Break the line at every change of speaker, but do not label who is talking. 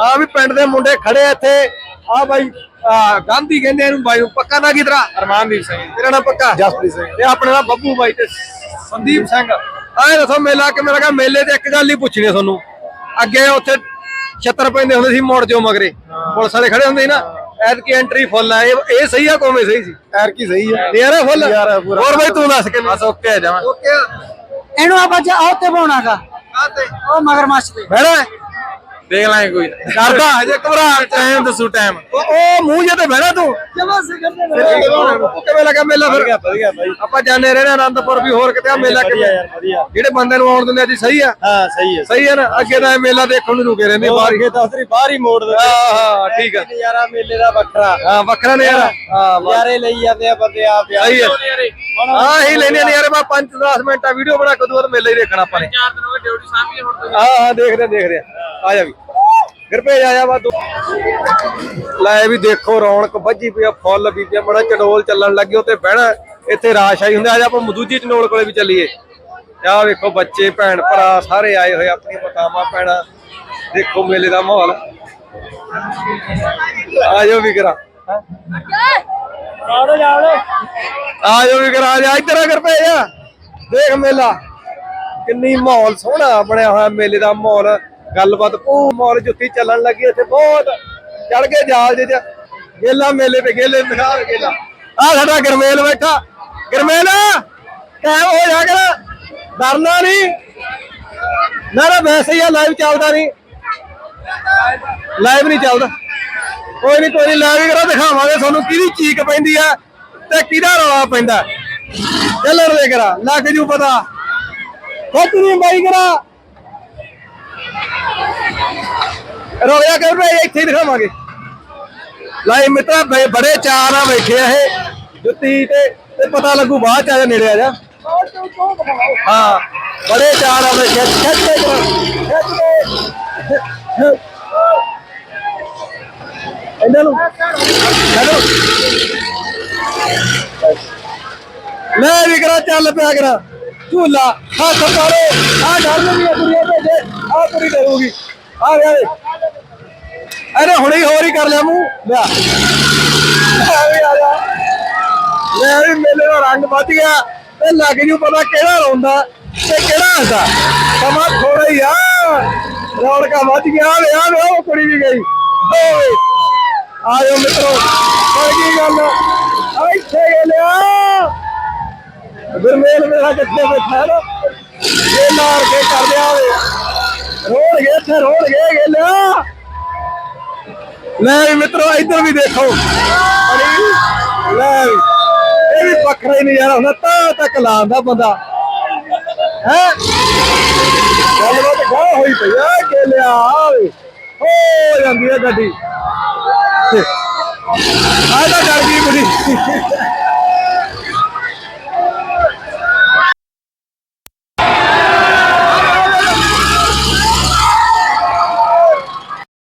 ਆ ਵੀ ਪਿੰਡ ਦੇ ਮੁੰਡੇ ਖੜੇ ਆ ਇੱਥੇ। ਆ ਬਾਈ ਆ ਗਾਂਧੀ ਕਹਿੰਦੇ ਇਹਨੂੰ ਬਾਈ ਨੂੰ ਪੱਕਾ ਨਾ ਕੀ
ਅਰਮਾਨਦੀਪ ਸਿੰਘ।
ਤੇਰਾ ਨਾਂ ਪੱਕਾ?
ਜਸਪ੍ਰੀਤ ਸਿੰਘ।
ਤੇ ਆਪਣੇ ਨਾਲ ਬੱਬੂ ਬਾਈ ਤੇ ਸੰਦੀਪ ਸਿੰਘ। ਆਏ ਦੱਸੋ ਮੇਲਾ ਕਿ ਮੇਰਾ ਕਹਾ ਮੇਲੇ ਤੇ ਇੱਕ ਗੱਲ ਹੀ ਪੁੱਛਣੀ ਆ ਤੁਹਾਨੂੰ। ਅੱਗੇ ਉੱਥੇ ਛੱਤਰ ਪੈਂਦੇ ਹੁੰਦੇ ਸੀ ਮੋੜ ਜੋ ਮਗਰੇ। ਪੁਲਿਸ ਵਾਲੇ ਖੜੇ ਹੁੰਦੇ ਸੀ ਨਾ ਐਤਕੀ ਐਂਟਰੀ ਫੁੱਲ ਆ। ਇਹ ਇਹ ਸਹੀ ਆ ਕੋਵੇਂ ਸਹੀ ਸੀ?
ਐਰ ਕੀ ਸਹੀ ਹੈ
ਯਾਰ ਫੁੱਲ
ਯਾਰ ਇਹ ਪੂਰਾ।
ਹੋਰ ਬਾਈ ਤੂੰ ਦੱਸ ਕੇ
ਬਸ ਓਕੇ ਆ ਜਾਵਾਂ।
ਓਕੇ
ਇਹਨੂੰ ਆਪਾਂ ਜਾ ਆਹ ਤੇ ਪਾਉਣਾਗਾ।
ਆ ਤੇ।
ਉਹ ਮਗਰਮੱਛ ਤੇ।
ਬਹਿਣਾ
ਦੇਖ ਲਾਂਗੇ ਕੋਈ।
ਕਰਦਾ ਹਜੇ ਘਬਰਾ
ਟਾਈਮ ਦੱਸੂ ਟਾਈਮ।
ਉਹ ਮੂੰਹ ਜੇ ਤੇ ਬਹਿਣਾ ਤੂੰ।
ਜਮਾ
ਕਿਵੇਂ ਲੱਗਾ ਮੇਲਾ ਫਿਰ?
ਵਧੀਆ ਵਧੀਆ ਬਾਈ।
ਆਪਾਂ ਜਾਣੇ ਰਹੇ ਨੇ ਆਨੰਦਪੁਰ ਵੀ ਹੋਰ ਕਿਤੇ ਆ ਮੇਲਾ
ਯਾਰ ਵਧੀਆ।
ਜਿਹੜੇ ਬੰਦੇ ਨੂੰ ਆਉਣ ਦਿੰਦੇ ਅੱਜ ਸਹੀ ਆ?
ਹਾਂ ਸਹੀ ਹੈ
ਸਹੀ ਹੈ ਨਾ? ਅੱਗੇ ਤਾਂ ਮੇਲਾ ਦੇਖਣ ਨੂੰ ਰੁਕੇ ਰਹਿੰਦੇ ਬਾਹਰ ਹੀ।
ਅੱਗੇ ਤਾਂ ਉਤਰੀ ਬਾਹਰ ਹੀ ਮੋੜ ਦੇ
ਹਾਂ ਹਾਂ ਠੀਕ ਆ।
ਨਜ਼ਾਰਾ ਮੇਲੇ ਦਾ ਵੱਖਰਾ।
ਹਾਂ ਵੱਖਰਾ ਨੇ ਯਾਰ ਹਾਂ
ਯਾਰੇ ਲਈ ਜਾਂਦੇ ਆ ਬੰਦੇ ਆਪ ਯਾਰ
ਸਹੀ ਹੈ ਹਾਂ ਹੀ ਲੈਣੇ ਨੇ ਯਾਰ ਮੈਂ 5 10 ਮਿੰਟਾਂ ਵੀਡੀਓ ਬਣਾ ਕੇ ਦੂਰ ਮੇਲਾ ਹੀ ਦੇਖਣਾ ਆਪਾਂ ਨੇ।
ਚਾਰ ਦਿਨ ਹੋ ਗਏ ਡਿਊਟੀ ਸਾਂਭੀ ਹੁਣ
ਹਾਂ ਹਾਂ ਦੇਖਦੇ ਦੇਖਦੇ ਆ ਆ ਜਾ ਵੀ। ਕਿਰਪੇ ਆ ਜਾ ਵਾ ਲੈ ਵੀ ਦੇਖੋ ਰੌਣਕ, ਵੱਜੀ ਪਈ ਆ, ਫੁੱਲ ਬੀਬੀਆਂ ਬੜਾ ਚਡੋਲ ਚੱਲਣ ਲੱਗੀ ਉੱਤੇ ਬਹਿਣਾ। ਇੱਥੇ ਰਾਸ਼ ਆਈ ਹੁੰਦੇ ਆ ਜਾ ਆਪਾਂ ਮਦੂਜੀ ਚਨੋਲ ਕੋਲੇ ਵੀ ਚੱਲੀਏ। ਆ ਵੇਖੋ ਬੱਚੇ, ਭੈਣ, ਭਰਾ, ਸਾਰੇ ਆਏ ਹੋਏ ਆਪਣੀਆਂ ਪਤਾਵਾਂ ਭੈਣਾਂ। ਦੇਖੋ ਮੇਲੇ ਦਾ ਮਾਹੌਲ। ਆ ਜਾਓ ਵੀ ਕਰਾ।
ਆੜੋ ਜਾੜੋ
ਆ ਜਾਓ ਵੀ ਕਰਾ ਜਾ, ਇੱਧਰ ਆ ਕਰ ਆ ਦੇਖ ਮੇਲਾ। ਕਿੰਨੀ ਮਾਹੌਲ ਸੋਹਣਾ ਬਣਿਆ ਹੋਇਆ ਮੇਲੇ ਦਾ ਮਾਹੌਲ। ਗੱਲਬਾਤ ਪੂ ਮਾਹੌਲ ਜੁੱਤੀ ਚੱਲਣ ਲੱਗੀ ਇੱਥੇ ਬਹੁਤ ਚੜ ਕੇ ਜਾਲ ਜੇ ਗੇਲਾ ਮੇਲੇ ਤੇ ਗੇਲੇ ਦਿਖਾ ਗੇਲਾ। ਆ ਸਾਡਾ ਗਰਮੇਲ ਬੈਠਾ। ਗਰਮੇਲ ਕਾਇਮ ਹੋ ਜਾ ਕਰ। ਡਰਨਾ ਨਹੀਂ ਨਾ ਵੈਸੇ ਹੀ ਆ ਲਾਈਵ ਚੱਲਦਾ ਨਹੀਂ ਲਾਈਵ ਨਹੀਂ ਚੱਲਦਾ। ਕੋਈ ਨਹੀਂ ਕੋਈ ਨਹੀਂ ਲਾਈਵ ਕਰਾ, ਦਿਖਾਵਾਂਗੇ ਤੁਹਾਨੂੰ ਕਿਹਦੀ ਚੀਕ ਪੈਂਦੀ ਆ ਤੇ ਕਿਹਦਾ ਰੌਲਾ ਪੈਂਦਾ। ਚੱਲਣ ਦੇ ਕਰਾ, ਲੱਗ ਜੂ ਪਤਾ। ਖੁੱਦ ਨਹੀਂ ਬਾਈ ਕਰਾ। ਰੋਇਆ ਕਰ ਰਹੇ ਇੱਥੇ ਹੀ ਦਿਖਾਵਾਂਗੇ। ਲਾਈ ਮਿੱਤਰਾ, ਬੜੇ ਬੜੇ ਚਾਅ ਨਾਲ ਬੈਠੇ ਆ ਇਹ। ਜੁੱਤੀ ਤੇ ਤੇ ਪਤਾ ਲੱਗੂ ਬਾਅਦ ਚ ਆ ਜਾ, ਨੇੜੇ ਆ ਜਾ। ਹਾਂ, ਬੜੇ ਚਾਅ ਨਾਲ ਬੈਠੇ ਆ। ਖਿੱਚ ਇਹਨਾਂ ਨੂੰ ਚਲੋ ਲੈ ਵੀ ਕਰਾ, ਚੱਲ ਪਿਆ ਕਰਾ। ਝੂਲਾ, ਹੱਥ ਪਾੜੋ ਆ ਡਰ ਨਹੀਂ ਆ ਕੁੜੀਆਂ ਭੇਜੇ ਆ ਕੁੜੀ ਡਰੂਗੀ ਆ ਵੇ। ਅਰੇ ਹੁਣੇ ਹੀ ਹੋਰ ਹੀ ਕਰ ਲਿਆ ਮੂੰਹ। ਲਿਆ। ਆ ਵੀ ਆ ਜਾ ਲੈ ਵੀ ਮੇਲੇ ਦਾ ਰੰਗ ਵੱਧ ਗਿਆ। ਤੇ ਲੱਗ ਜੂ ਪਤਾ ਕਿਹੜਾ ਰੋਂਦਾ ਤੇ ਕਿਹੜਾ ਹੱਸਦਾ। ਸਮਾਂ ਥੋੜਾ ਹੀ ਆ। ਰੌਣਕਾਂ ਵੱਜ ਗਿਆ। ਵੇ ਆ ਵੇ ਉਹ ਕੁੜੀ ਵੀ ਗਈ। ਓਏ ਆਇਓ ਮਿੱਤਰੋ ਕਰ ਗਈ ਗੱਲ? ਇੱਥੇ ਗਏ ਲਿਆ। ਗੁਰਮੇਲ ਮੇਰਾ ਕਿੱਥੇ ਬੈਠਾ ਹੈ ਨਾ ਇਹ ਮਾਰ ਕੇ ਕਰ ਦਿਆ ਵੇ। ਰੋੜ ਗਏ ਇੱਥੇ ਰੋੜ ਗਏ ਲੈ ਵੀ ਮਿੱਤਰੋ, ਇੱਧਰ ਵੀ ਦੇਖੋ। ਅਰੇ, ਲੈ ਵੀ। ਇਹ ਵੀ ਵੱਖਰਾ ਹੀ ਨਜ਼ਾਰਾ ਹੁੰਦਾ, ਤਾਂ ਤੱਕ ਲਾਉਂਦਾ ਬੰਦਾ। ਹੈ? ਗੱਲਬਾਤ ਗਾ ਹੋਈ ਪਈ ਆ ਗੇਲਿਆ ਆਵੇ ਹੋ ਜਾਂਦੀ ਹੈ ਗੱਡੀ। ਆ ਤਾਂ ਡਰ ਗਈ ਕੁੜੀ